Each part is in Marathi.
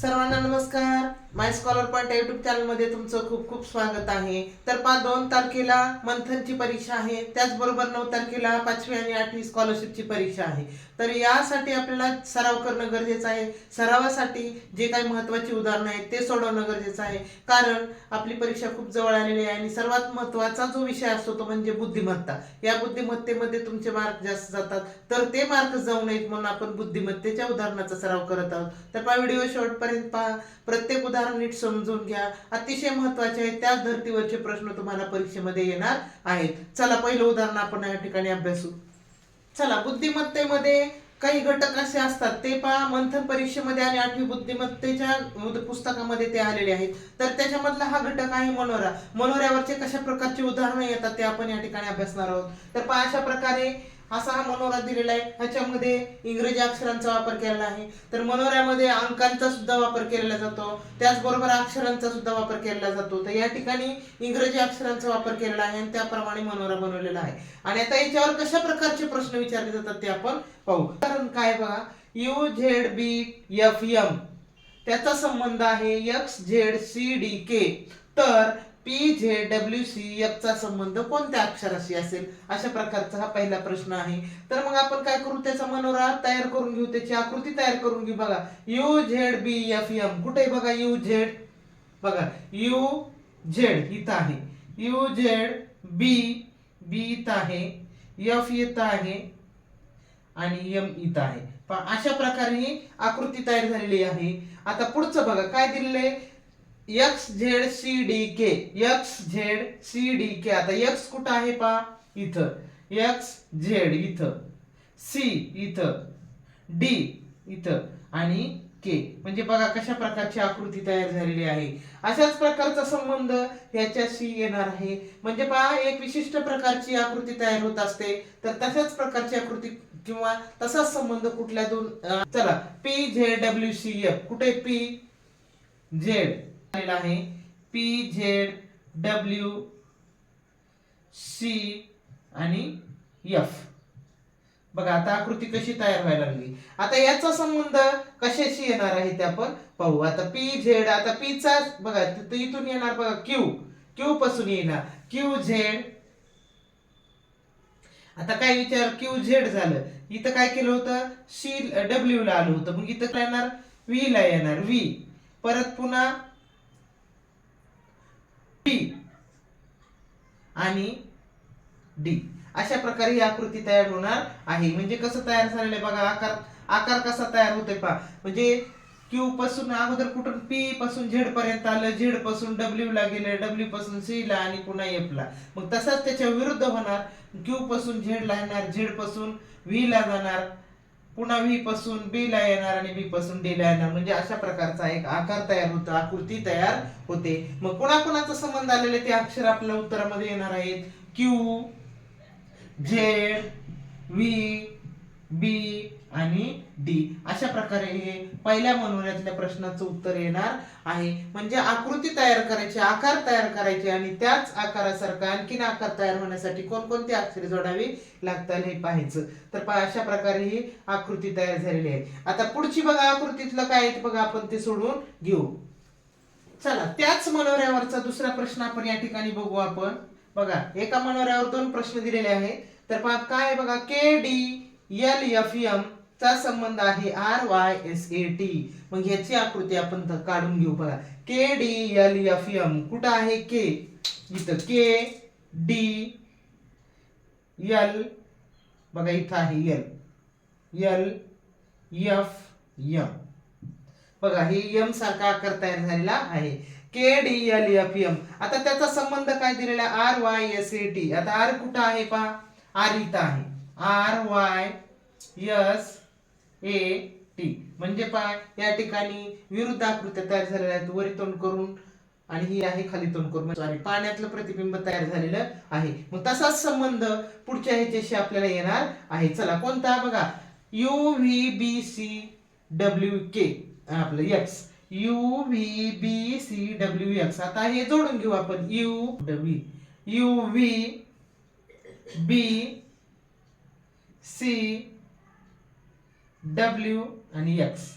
सर्वांना नमस्कार. माय स्कॉलर पॉईंट युट्यूब चॅनलमध्ये तुमचं खूप खूप स्वागत आहे. तर पाच दोन तारखेला मंथनची परीक्षा आहे. त्याचबरोबर नऊ तारखेला पाचवी आणि आठवी स्कॉलरशिपची परीक्षा आहे. तर यासाठी आपल्याला सराव करणं गरजेचं आहे. सरावासाठी जे काही महत्त्वाची उदाहरणं आहेत ते सोडवणं गरजेचं आहे. कारण आपली परीक्षा खूप जवळ आलेली आहे आणि सर्वात महत्त्वाचा जो विषय असतो तो म्हणजे बुद्धिमत्ता. या बुद्धिमत्तेमध्ये तुमचे मार्क जास्त जातात. तर ते मार्क जाऊ नयेत म्हणून आपण बुद्धिमत्तेच्या उदाहरणाचा सराव करत आहोत. तर पहा व्हिडिओ शेवटपर्यंत पहा. प्रत्येक उदाहरण नीट समजून घ्या. अतिशय महत्त्वाचे आहे त्याच धर्तीवरचे प्रश्न तुम्हाला परीक्षेमध्ये येणार आहेत. चला पहिलं उदाहरण आपण या ठिकाणी अभ्यासू. चला बुद्धिमत्तेमध्ये काही घटक असे असतात. ते पहा मंथन परीक्षेमध्ये आणि आठवी बुद्धिमत्तेच्या पुस्तकामध्ये ते आलेले आहेत. तर त्याच्यामधला हा घटक आहे मनोरा. मनोऱ्यावरचे कशा प्रकारचे उदाहरणं येतात ते आपण या ठिकाणी अभ्यासणार आहोत. तर पहा अशा प्रकारे असा हा मनोरा दिलेला आहे. ह्याच्यामध्ये इंग्रजी अक्षरांचा वापर केलेला आहे. तर मनोऱ्यामध्ये अंकांचा सुद्धा वापर केलेला जातो. त्याचबरोबर अक्षरांचा सुद्धा वापर केला जातो. तर या ठिकाणी इंग्रजी अक्षरांचा वापर केलेला आहे आणि त्याप्रमाणे मनोरा बनवलेला आहे. आणि आता याच्यावर कशा प्रकारचे प्रश्न विचारले जातात ते आपण पाहू. कारण काय बघा U Z B F M त्याचा संबंध आहे X Z C D K. तर P Z W C F चा संबंध कोणत्या अक्षराशी असेल? अशा प्रकारचा हा पहिला प्रश्न आहे. तर मग आपण काय करू? त्याचा मनोरा तयार करून घेऊ. त्याची आकृती तयार करून घेऊ. बघा. U Z B F M कुठे बघा? यू झेड बघा. यू झेड इथं आहे. यू झेड बी बी इथं आहे. एफ इथं आहे. आणि एम इथं आहे. अशा प्रकारे ही आकृती तयार झालेली आहे. आता पुढचं बघा. काय दिलेलं आहे? X Z C D K X Z C D K आता एक्स कुठं आहे पहा? इथं. एक्स झेड इथं. सी इथं. डी इथं. आणि के म्हणजे बघा कशा प्रकारची आकृती तयार झालेली आहे. अशाच प्रकारचा संबंध याच्याशी येणार आहे. म्हणजे पहा एक विशिष्ट प्रकारची आकृती तयार होत असते. तर तशाच प्रकारची आकृती किंवा तसाच संबंध कुठल्या दोन चला. P Z W C F कुठे पी झेड झालेला आहे. पी झेड डब्ल्यू सी आणि एफ बघा आता आकृती कशी तयार व्हायला लागली. आता याचा संबंध कशाशी येणार आहे ते आपण पाहू. आता पी झेड आता पी चा बघा तिथं इथून येणार बघा क्यू क्यू पासून येणार. क्यू झेड आता काय विचार? क्यू झेड झालं. इथं काय केलं होतं? सी डब्ल्यू ला आलं होतं. मग इथं काय येणार? व्ही ला येणार. व्ही परत पुन्हा पी आणि डी अशा प्रकारे ही आकृती तयार होणार आहे. म्हणजे कसं तयार झालेलं आहे बघा? आकार आकार कसा तयार होतोय पहा. म्हणजे क्यू पासून अगोदर कुठून? पी पासून झेड पर्यंत आलं. झेडपासून डब्ल्यू ला गेलं. डब्ल्यू पासून सी ला आणि पुन्हा एफ ला. मग तसाच त्याच्या विरुद्ध होणार. क्यू पासून झेड ला येणार. झेडपासून व्ही ला जाणार. पुन्हा व्ही पासून बी ला येणार आणि बी पासून डी ला येणार. म्हणजे अशा प्रकारचा एक आकार तयार होतो आकृती तयार होते. मग कोणाकोणाचा संबंध आलेले ते अक्षर आपल्या उत्तरामध्ये येणार आहेत? क्यू झेड व्ही बी आणि डी. अशा प्रकारे हे पहिल्या मनोऱ्यातल्या प्रश्नाचं उत्तर येणार आहे. म्हणजे आकृती तयार करायची आकार तयार करायचे आणि त्याच आकारासारखा आणखीन आकार तयार होण्यासाठी कोणकोणती अक्षरे जोडावी लागतात हे पाहायचं. तर अशा प्रकारे ही आकृती तयार झालेली आहे. आता पुढची बघा आकृतीतलं काय आहे बघा आपण ते सोडून घेऊ. चला त्याच मनोऱ्यावरचा दुसरा प्रश्न आपण या ठिकाणी बघू आपण. बघा एका मनोऱ्यावर दोन प्रश्न दिलेले आहेत. तर पहा काय बघा K D L F M चा संबंध आहे R Y S A T. मग ह्याची आकृती आपण काढून घेऊ बघा. K D L F M. कुठं आहे के? इथं के डी एल. बघा इथं आहे एल. L F M. बघा हे एम सारखा आकार तयार झालेला आहे. K D L F M. आता त्याचा संबंध काय दिलेला R Y S A T. आता आर कुठं आहे पहा? आर इथं आहे. R Y S A T. म्हणजे पहा या ठिकाणी विरुद्ध आकृत्या तयार झालेल्या आहेत वरी तोंड करून आणि ही आहे खाली तोंड करून. म्हणजे सॉरी पाण्यातलं प्रतिबिंब तयार झालेलं आहे. मग तसाच संबंध पुढच्या ह्याच्याशी आपल्याला येणार आहे. चला कोणता? बघा U V B C W K आपलं X U V B C W X आता हे जोडून घेऊ आपण. U W U V B C W आणि एक्स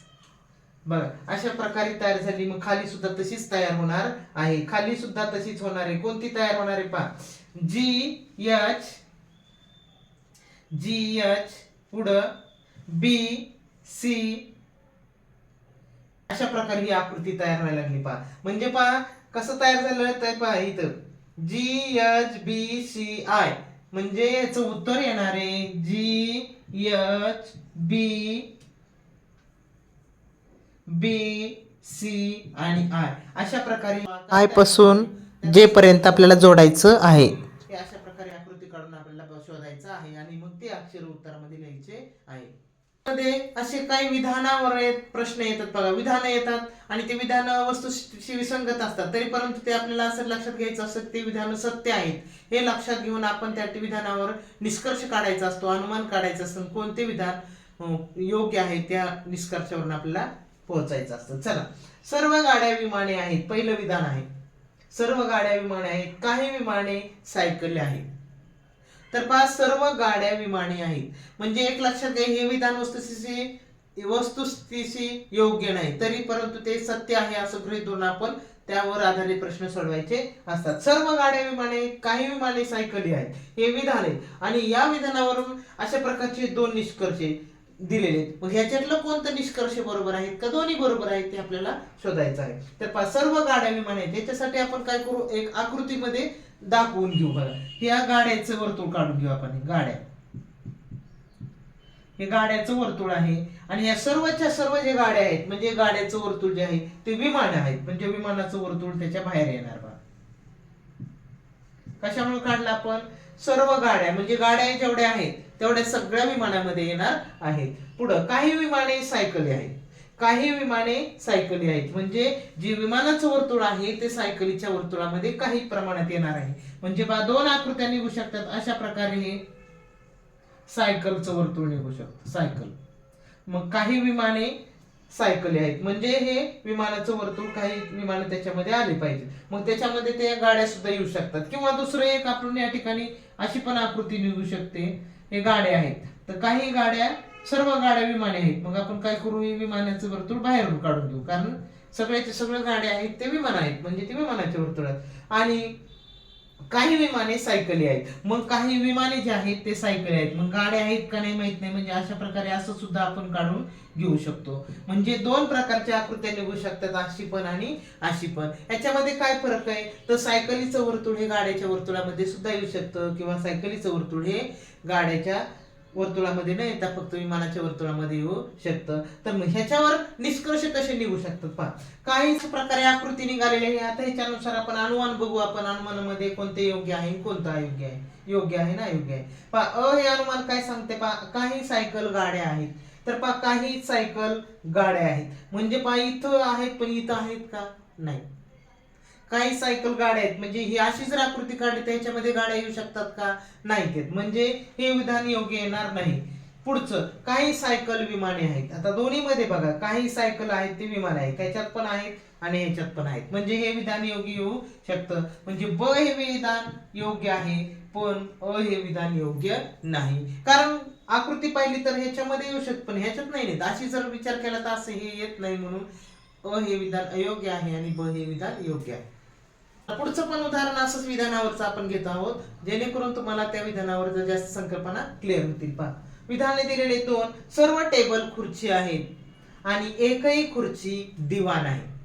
बघा अशा प्रकारे तयार झाली. मग खाली सुद्धा तशीच तयार होणार आहे. खाली सुद्धा तशीच होणार आहे. कोणती तयार होणार आहे पहा. जी एच जी एच पुढं बी सी अशा प्रकारे ही आकृती तयार व्हायला लागली पहा. म्हणजे पहा कसं तयार झालं? तर पहा इथं. G H B C I म्हणजे याचं उत्तर येणार आहे G H B B C आणि आय अशा प्रकारे आयपासून जे पर्यंत आपल्याला जोडायचं आहे हे अशा प्रकारे आकृती काढून आपल्याला शोधायचं आहे आणि मग ते अक्षर उत्तरामध्ये लिहायचे आहे मध्ये असे काही विधानावर प्रश्न येतात बघा. विधानं येतात आणि ते विधान वस्तूशी विसंगत असतात. तरी परंतु ते आपल्याला असं लक्षात घ्यायचं असतं ते विधान सत्य आहेत. हे लक्षात घेऊन आपण त्या विधानावर निष्कर्ष काढायचा असतो अनुमान काढायचं असतं कोणते विधान योग्य आहे त्या निष्कर्षावरून आपल्याला पोहोचायचं असतं. चला. सर्व गाड्या विमाने आहेत. पहिलं विधान आहे. सर्व गाड्या विमाने आहेत. काही विमाने सायकल आहेत. तर पहा सर्व गाड्या विमाने आहेत. म्हणजे एक लक्षात घ्या हे विधान वस्तुस्थितीशी वस्तुस्थितीशी योग्य नाही. तरी परंतु ते सत्य आहे असं गृहित धरून आपण त्यावर आधारित प्रश्न सोडवायचे असतात. सर्व गाड्या विमाने काही विमाने सायकली आहेत. हे विधान आहे. आणि या विधानावरून अशा प्रकारचे दोन निष्कर्ष दिलेले आहेत. मग ह्याच्यातलं कोणतं निष्कर्ष बरोबर आहेत का? दोन्ही बरोबर आहेत ते आपल्याला शोधायचं आहे. तर पहा सर्व गाड्या विमान आहेत. त्याच्यासाठी आपण काय करू? एक आकृतीमध्ये दाखवून घेऊ बघा. ह्या गाड्याचं वर्तुळ काढून घेऊ आपण. गाड्या. हे गाड्याचं वर्तुळ आहे. आणि या सर्वच्या सर्व जे गाड्या आहेत म्हणजे गाड्याचं वर्तुळ जे आहे ते विमान आहेत. म्हणजे विमानाचं वर्तुळ त्याच्या बाहेर येणार बघा. कशामुळे काढलं आपण? सर्व गाड्या म्हणजे गाड्या जेवढ्या आहेत तेवढ्या सगळ्या विमानामध्ये येणार आहेत. पुढं काही विमाने सायकली आहेत. काही विमाने सायकली आहेत. म्हणजे जे विमानाचं वर्तुळ आहे ते सायकलीच्या वर्तुळामध्ये काही प्रमाणात येणार आहे. म्हणजे बा दोन आकृत्या निघू शकतात. अशा प्रकारे हे सायकलचं वर्तुळ निघू शकतं. सायकल. मग काही विमाने सायकली आहेत. म्हणजे हे विमानाचं वर्तुळ काही विमानं त्याच्यामध्ये आले पाहिजे. मग त्याच्यामध्ये ते गाड्या सुद्धा येऊ शकतात. किंवा दुसरं एक आपण या ठिकाणी अशी पण आकृती निघू शकते. हे गाड्या आहेत. तर काही गाड्या सर्व गाड्या विमाने आहेत. मग आपण काय करू? हे विमानाचं वर्तुळ बाहेरून काढून घेऊ. कारण सगळ्याचे सगळे गाड्या आहेत ते विमान आहेत. म्हणजे ते विमानाच्या वर्तुळात. आणि काही विमाने सायकली आहेत. मग काही विमाने जे आहेत ते सायकली आहेत. मग गाड्या आहेत का नाही माहीत नाही. म्हणजे अशा प्रकारे असं सुद्धा आपण काढून घेऊ शकतो. म्हणजे दोन प्रकारच्या आकृत्या निघू शकतात. अशी पण आणि अशी पण. याच्यामध्ये काय फरक आहे? तर सायकलीचं वर्तुळ हे गाड्याच्या वर्तुळामध्ये सुद्धा येऊ शकतं. किंवा सायकलीचं वर्तुळ हे गाड्याच्या वर्तुळामध्ये न येता फक्त विमानाच्या वर्तुळामध्ये येऊ शकतं. तर मग ह्याच्यावर निष्कर्ष कसे निघू शकतात पहा. काही प्रकारे आकृती निघालेली आहे. आता ह्याच्यानुसार आपण अनुमान बघू. आपण अनुमानामध्ये कोणते योग्य आहे कोणतं अयोग्य आहे. योग्य आहे ना अयोग्य आहे. पहा अ हे अनुमान काय सांगते पहा. काही सायकल गाड्या आहेत. तर पहा काही सायकल गाड्या आहेत. म्हणजे पहा इथं आहेत पण इथं आहेत का? नाही. काही सायकल गाड्या आहेत. म्हणजे ही अशी जर आकृती काढली तर ह्याच्यामध्ये गाड्या येऊ शकतात का? नाही येत. म्हणजे हे विधान योग्य येणार नाही. पुढचं काही सायकल विमाने आहेत. आता दोन्ही मध्ये बघा काही सायकल आहेत ते विमान आहेत. त्याच्यात पण आहेत आणि ह्याच्यात पण आहेत. म्हणजे हे विधान योग्य येऊ शकतं. म्हणजे ब हे विधान योग्य आहे पण अ हे विधान योग्य नाही. कारण आकृती पाहिली तर ह्याच्यामध्ये येऊ शकत पण ह्याच्यात नाही येत. अशी जर विचार केला तर असं हे येत नाही म्हणून अ हे विधान अयोग्य आहे आणि ब हे विधान योग्य आहे. पुढचं पण उदाहरण असंच विधानावरचं आपण घेत आहोत. जेणेकरून तुम्हाला त्या विधानावर जास्त संकल्पना क्लिअर होतील. पहा. विधाने दिलेले दोन सर्व टेबल खुर्ची आहेत आणि एकही खुर्ची दिवाण आहे.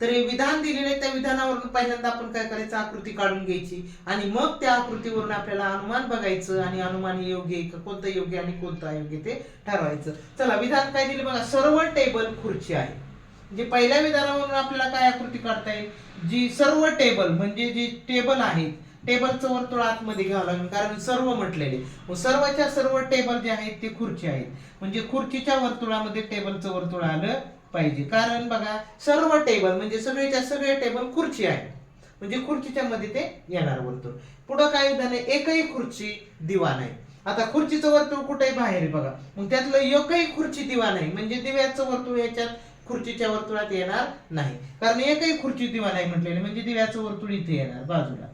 तर हे विधान दिलेले त्या विधानावरून पहिल्यांदा आपण काय करायचं? आकृती काढून घ्यायची आणि मग त्या आकृतीवरून आपल्याला अनुमान बघायचं आणि अनुमान योग्य आहे का? कोणतं योग्य आणि कोणतं अयोग्य ते ठरवायचं. चला विधान काय दिले? बघा सर्व टेबल खुर्ची आहे म्हणजे पहिल्या विधानावरून आपल्याला काय आकृती काढता येईल? जी सर्व टेबल म्हणजे जी टेबल आहेत टेबलचं वर्तुळ आतमध्ये घ्यावं लागेल कारण सर्व म्हटलेले. मग सर्वच्या सर्व टेबल जे आहेत ते खुर्ची आहेत. म्हणजे खुर्चीच्या वर्तुळामध्ये टेबलचं वर्तुळ आलं पाहिजे. कारण बघा सर्व टेबल म्हणजे सगळेच्या सगळे टेबल खुर्ची आहे म्हणजे खुर्चीच्या मध्ये ते येणार वर्तुळ. पुढं काय झालं एकही खुर्ची दिवाण आहे आता खुर्चीचं वर्तुळ कुठेही बाहेर आहे बघा. मग त्यातलं एकही खुर्ची दिवाण आहे म्हणजे दिव्याचं वर्तुळ याच्यात खुर्चीच्या वर्तुळात येणार नाही. कारण एकही खुर्ची दिवा नाही म्हटलेले म्हणजे दिव्याचं वर्तुळ इथे येणार बाजूला.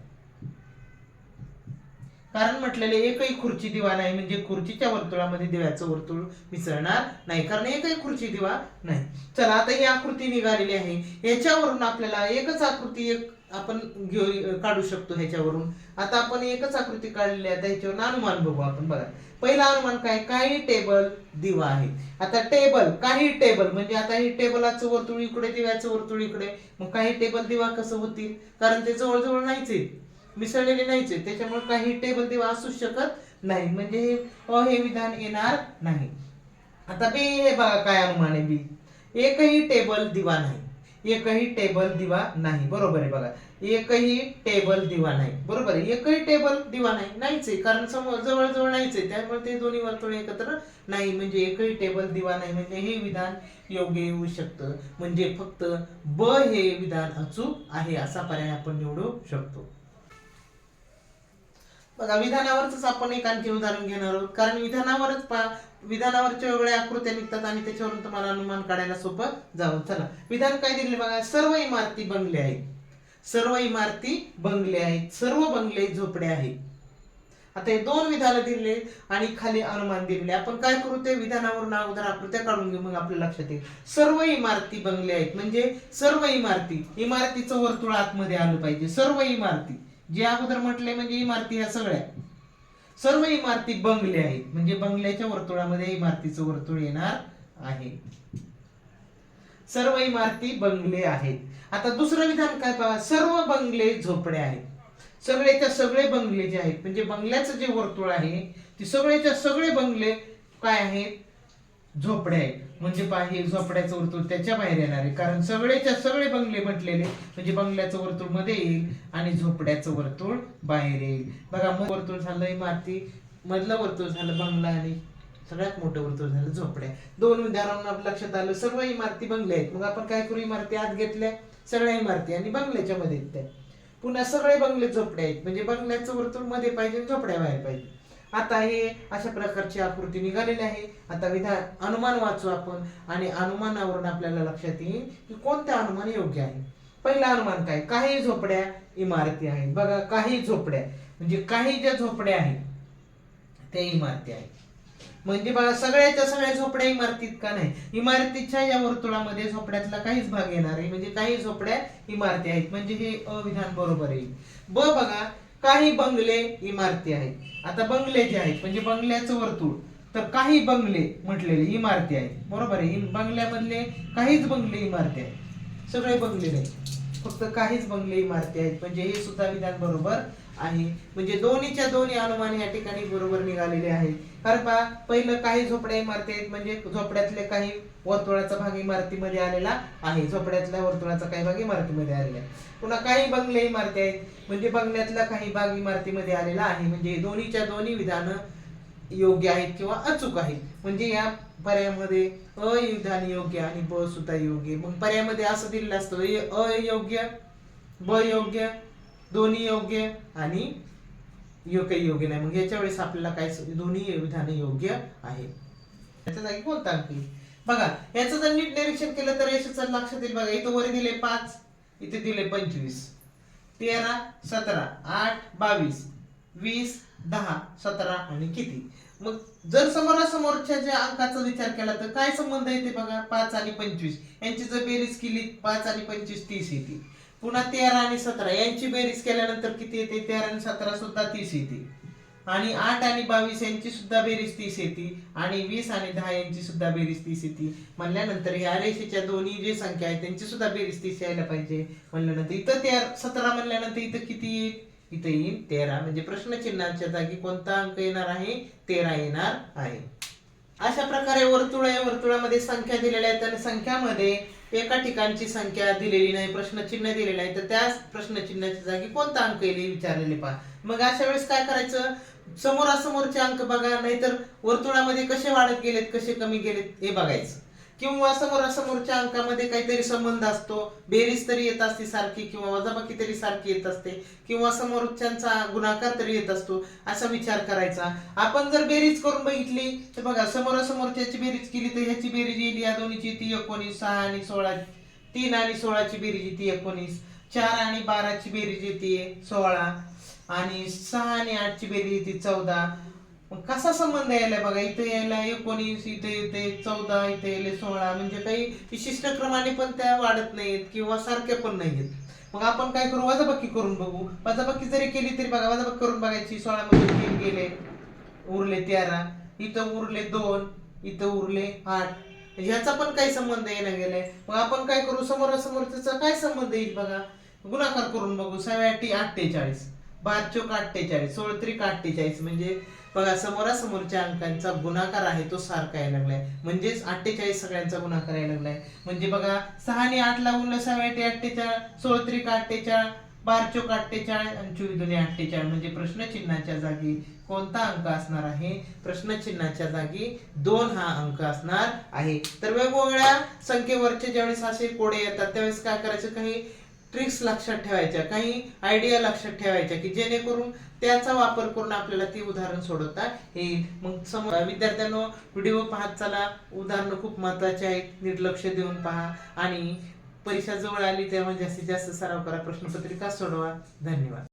कारण म्हटलेले एकही खुर्ची दिवा नाही म्हणजे खुर्चीच्या वर्तुळामध्ये दिव्याचं वर्तुळ मिसळणार नाही. कारण एकही खुर्ची दिवा नाही. चला आता ही आकृती निघालेली आहे. याच्यावरून आपल्याला एकच आकृती एक आपण घेऊ काढू शकतो ह्याच्यावरून. आता आपण एकच आकृती काढलेली आहे आता अनुमान बघू आपण बघा. पहिला अनुमान काय? काही टेबल दिवा आहे आता टेबल काही टेबल म्हणजे आता ही टेबलाचं वर्तुळ इकडे दिव्याचं वर्तुळ इकडे. मग काही टेबल दिवा कसं होतील? कारण ते जवळजवळ नाहीच मिसळलेले नाहीच त्याच्यामुळे काही टेबल दिवा असू शकत नाही. म्हणजे हे अ हे विधान येणार नाही. आता बी हे बघा काय अनुमान आहे बी. एकही टेबल दिवा नाही. एकही टेबल दिवा नाही. बरोबर आहे बघा. एकही टेबल दिवा नाही. बरोबर आहे. एकही टेबल दिवा नाही. नाहीच आहे. कारण समोर जवळजवळ नाहीच आहे. त्यामुळे ते दोन्ही वर्तुळ एकत्र नाही. म्हणजे एकही टेबल दिवा नाही. म्हणजे हे विधान योग्य येऊ शकतं. म्हणजे फक्त ब हे विधान अचूक आहे असा पर्याय आपण निवडू शकतो. बघा विधानावरच आपण एक आणखी उदाहरण घेणार आहोत. कारण विधानावरच पा विधानावरच्या वेगळ्या आकृत्या निघतात आणि त्याच्यावरून तुम्हाला अनुमान काढायला सोपं जावं. चला विधान काय दिले बघा? सर्व इमारती बंगले आहेत. सर्व इमारती बंगले आहेत. सर्व बंगले झोपडे आहेत. आता हे दोन विधानं दिले आणि खाली अनुमान दिले. आपण काय करू ते विधानावरून अगोदर आकृत्या काढून घेऊ मग आपल्या लक्षात येईल. सर्व इमारती बंगले आहेत. म्हणजे सर्व इमारती इमारतीचं वर्तुळ आतमध्ये आलं पाहिजे. सर्व इमारती. जे अगोदर म्हटले म्हणजे इमारती ह्या सगळ्या. सर्व इमारती बंगले आहेत. म्हणजे बंगल्याच्या वर्तुळामध्ये इमारतीचं वर्तुळ येणार आहे. सर्व इमारती बंगले आहेत. आता दुसरं विधान काय पहा? सर्व बंगले झोपडे आहेत. सगळेच्या सगळे बंगले जे आहेत म्हणजे बंगल्याचं जे वर्तुळ आहे ते सगळेच्या सगळे बंगले काय आहेत? झोपडे. आहेत म्हणजे पहा झोपड्याचं वर्तुळ त्याच्या बाहेर येणार आहे. कारण सगळेच्या सगळे बंगले म्हटलेले. म्हणजे बंगल्याचं वर्तुळमध्ये येईल आणि झोपड्याचं वर्तुळ बाहेर येईल. बघा मग वर्तुळ झालं इमारती मधलं वर्तुळ झालं बंगला आणि सगळ्यात मोठं वर्तुळ झालं झोपड्या. दोन उदाहरण आपल्या लक्षात आलं. सर्व इमारती बंगले आहेत. मग आपण काय करू? इमारती आत घेतल्या. सगळ्या इमारती आणि बंगल्याच्या मध्ये त्या पुन्हा सगळे बंगले झोपडे आहेत. म्हणजे बंगल्याचं वर्तुळमध्ये पाहिजे झोपड्या बाहेर पाहिजे. आता हे अशा प्रकारची आकृती निघालेली आहे. आता विधान अनुमान वाचू आपण. आणि अनुमानावरून आपल्याला लक्षात येईल की कोणते अनुमान योग्य आहे. पहिला अनुमान काय? काही झोपड्या इमारती आहेत. बघा काही झोपड्या. म्हणजे काही ज्या झोपड्या आहेत त्या इमारती आहेत. म्हणजे बघा सगळ्याच्या सगळ्या झोपड्या इमारतीत का नाही? इमारतीच्या या वर्तुळामध्ये झोपड्यातला काहीच भाग येणार आहे म्हणजे काही झोपड्या इमारती आहेत. म्हणजे हे अविधान बरोबर येईल ब बघा काही बंगले इमारती आहेत. आता बंगले जे आहेत म्हणजे बंगल्याचं वर्तुळ तर काही बंगले म्हटलेले इमारती आहेत. बरोबर आहे? बंगल्यामधले काहीच बंगले इमारती आहेत. सगळे बंगले नाही. फक्त काहीच बंगले इमारती आहेत. म्हणजे हे सुद्धा विधान बरोबर आहे. म्हणजे दोन्हीच्या दोन्ही अनुमान या ठिकाणी बरोबर निघालेले आहेत. कारण पहा पहिलं काही झोपड्या इमारती आहेत म्हणजे झोपड्यातले काही वर्तुळाचा भाग इमारतीमध्ये आलेला आहे. झोपड्यातल्या वर्तुळाचा काही भाग इमारतीमध्ये आलेला आहे. पुन्हा काही बंगले इमारती आहेत म्हणजे बंगल्यातला काही भाग इमारतीमध्ये आलेला आहे. म्हणजे दोन्हीच्या दोन्ही विधानं योग्य आहेत किंवा अचूक आहेत. म्हणजे या पर्यायामध्ये अ योग्य आणि ब सुद्धा योग्य. मग पर्यायामध्ये असं दिलेलं असतं अयोग्य ब योग्य दोन्ही योग्य आणि योग्य योग्य नाही. मग याच्या वेळेस आपल्याला काय दोन्ही विधान योग्य आहे. याच्या जागी कोणता अंकी बघा याचं जर नीट निरीक्षण केलं तर यशाचं लक्षात येईल बघा इथं वर दिले पाच इथे दिले पंचवीस. तेरा सतरा आठ बावीस वीस दहा सतरा आणि किती. मग जर समोरासमोरच्या ज्या अंकाचा विचार केला तर काय संबंध येते बघा पाच आणि पंचवीस. यांची जर बेरीज केली पाच आणि पंचवीस तीस येते पुन्हा तेरा आणि सतरा. यांची बेरीज केल्यानंतर किती येते? तेरा आणि सतरा सुद्धा तीस येते. आणि आठ आणि बावीस यांची सुद्धा बेरीज तीस येते. आणि वीस आणि दहा यांची सुद्धा बेरीज तीस येते. म्हणल्यानंतर या रेषेच्या दोन्ही जे संख्या आहेत त्यांची सुद्धा बेरीज तीस यायला पाहिजे. म्हणल्यानंतर इथं तेरा सतरा म्हणल्यानंतर इथं किती येईल? इथं येईल तेरा. म्हणजे प्रश्नचिन्हाच्या जागी कोणता अंक येणार आहे? तेरा येणार आहे. अशा प्रकारे वर्तुळ आहे वर्तुळामध्ये संख्या दिलेल्या आहेत आणि संख्यामध्ये एका ठिकाणची संख्या दिलेली नाही प्रश्नचिन्ह दिलेलं आहे तर त्या प्रश्नचिन्हाच्या जागी कोणता अंक येईल विचारलेले पहा. मग अशा वेळेस काय करायचं? समोरासमोरचे अंक बघा नाहीतर वर्तुळामध्ये कसे वाढत गेलेत कसे कमी गेलेत हे बघायचं. किंवा समोरासमोरच्या अंकामध्ये काहीतरी संबंध असतो. बेरीज तरी येत असते सारखी किंवा वजाबाकी तरी सारखी येत असते. किंवा समोरच्यांचा गुणाकार तरी येत असतो. असा विचार करायचा. आपण जर बेरीज करून बघितली तर बघा समोरासमोरच्याची बेरीज केली तर ह्याची बेरीज येईल. या दोन्हीची ती एकोणीस सहा आणि सोळा तीन आणि सोळाची बेरीज येते एकोणीस. चार आणि बाराची बेरीज येते सोळा. आणि सहा आणि आठची बेरीज येते चौदा. मग कसा संबंध यायला बघा इथे यायला एकोणीस इथे येते चौदा इथे यायला सोळा म्हणजे काही विशिष्ट क्रमाने पण त्या वाढत नाहीत किंवा सारख्या पण नाहीत मग आपण काय करू? वजाबाकी करून बघू. वजाबाकी जरी केली तरी बघा वजाबाकी करून बघायची. सोळा मध्ये तीन गेले उरले तेरा इथं उरले दोन इथं उरले आठ. ह्याचा पण काही संबंध येणं गेलाय. मग आपण काय करू? समोरासमोर त्याचा काय संबंध येईल बघा? गुणाकार करून बघू. सव्याटी अठ्ठेचाळीस बार चोक अठ्ठेचाळीस सोळत्रिक अठ्ठेचाळीस म्हणजे बघा समोरासमोरच्या अंकांचा गुणाकार आहे तो सारखा यायला लागलाय. म्हणजेच अठ्ठेचाळीस सगळ्यांचा गुणाकार यायला लागलाय. म्हणजे बघा सहा आणि आठ लागून सव्याटे अठ्ठेचाळीस सोळ त्रिक अठ्ठेचाळीस बार चोक अठ्ठेचाळीस आणि चोवीस दोन्ही अठ्ठेचाळीस म्हणजे प्रश्नचिन्हाच्या जागी कोणता अंक असणार आहे? प्रश्नचिन्हाच्या जागी दोन हा अंक असणार आहे. तर वेगवेगळ्या संख्येवरचे ज्यावेळेस असे कोडे येतात त्यावेळेस काय करायचं? काही ट्रिक्स लक्षात ठेवायच्या काही आयडिया लक्षात ठेवायच्या की जेणेकरून त्याचा वापर करून आपल्याला ती उदाहरण सोडवता येईल मग समोर विद्यार्थ्यांनो व्हिडिओ पाहत चला. उदाहरणं खूप महत्त्वाचे आहेत. नीट लक्ष देऊन पहा. आणि परीक्षा जवळ आली तेव्हा जास्तीत जास्त सराव करा. प्रश्नपत्रिका सोडवा. धन्यवाद.